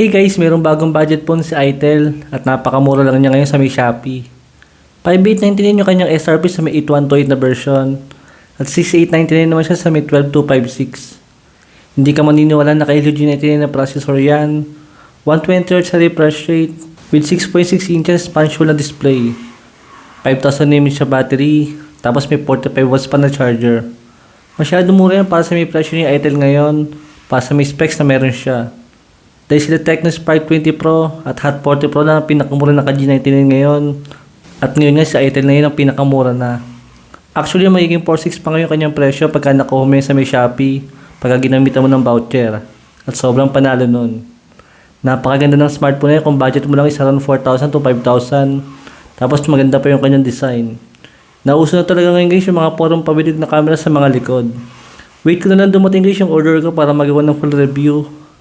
Hey guys, mayroong bagong budget phone si Itel at napakamura lang niya ngayon sa may Shopee. 5899 yung kanyang SRP sa may 8128 na version at 6899 naman siya sa may 12256. Hindi ka maniniwala na kay LG99 na processor yan. 120Hz sa refresh rate with 6.6 inches punch-hole na display. 5,000 mAh siya battery tapos may 45 watts pa na charger. Masyado mura yan para sa may presyo ni Itel ngayon para sa may specs na meron siya. Dahil sila Tecno Spark 20 Pro at Hot 40 Pro na pinakamura na ka-G99 ngayon. At ngayon nga si Itel na yun ang pinakamura na. Actually, magiging 4.6 pa ngayon kanyang presyo pagka yun sa may Shopee pagka ginamitan mo ng voucher. At sobrang panalo nun. Napakaganda ng smartphone na yun kung budget mo lang is around 4,000 to 5,000. Tapos maganda pa yung kanyang design. Nauso na talaga ngayon guys yung mga porong pabilig na camera sa mga likod. Wait ko na lang dumating guys yung order ko para magawa ng full review.